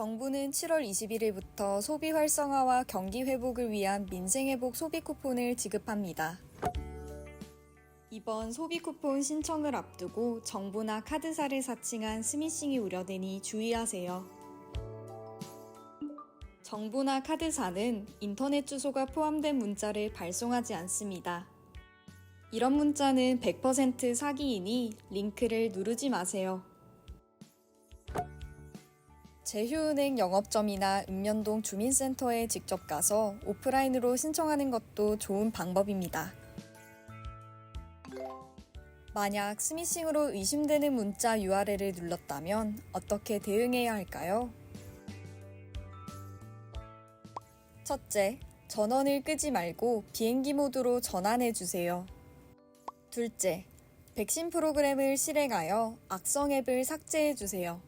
정부는 7월 21일부터 소비 활성화와 경기 회복을 위한 민생 회복 소비 쿠폰을 지급합니다. 이번 소비 쿠폰 신청을 앞두고 정부나 카드사를 사칭한 스미싱이 우려되니 주의하세요. 정부나 카드사는 인터넷 주소가 포함된 문자를 발송하지 않습니다. 이런 문자는 100% 사기이니 링크를 누르지 마세요. 제휴은행 영업점이나 읍면동 주민센터에 직접 가서 오프라인으로 신청하는 것도 좋은 방법입니다. 만약 스미싱으로 의심되는 문자 URL을 눌렀다면 어떻게 대응해야 할까요? 첫째, 전원을 끄지 말고 비행기 모드로 전환해 주세요. 둘째, 백신 프로그램을 실행하여 악성 앱을 삭제해 주세요.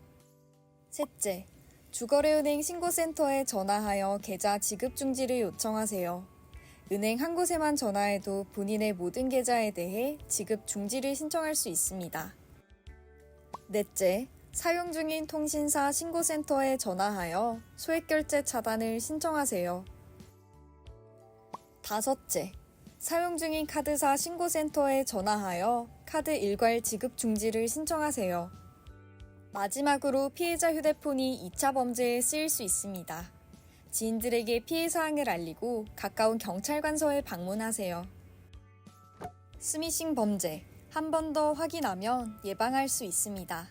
셋째, 주거래은행 신고센터에 전화하여 계좌 지급 중지를 요청하세요. 은행 한 곳에만 전화해도 본인의 모든 계좌에 대해 지급 중지를 신청할 수 있습니다. 넷째, 사용 중인 통신사 신고센터에 전화하여 소액 결제 차단을 신청하세요. 다섯째, 사용 중인 카드사 신고센터에 전화하여 카드 일괄 지급 중지를 신청하세요. 마지막으로 피해자 휴대폰이 2차 범죄에 쓰일 수 있습니다. 지인들에게 피해 사항을 알리고 가까운 경찰관서에 방문하세요. 스미싱 범죄 한 번 더 확인하면 예방할 수 있습니다.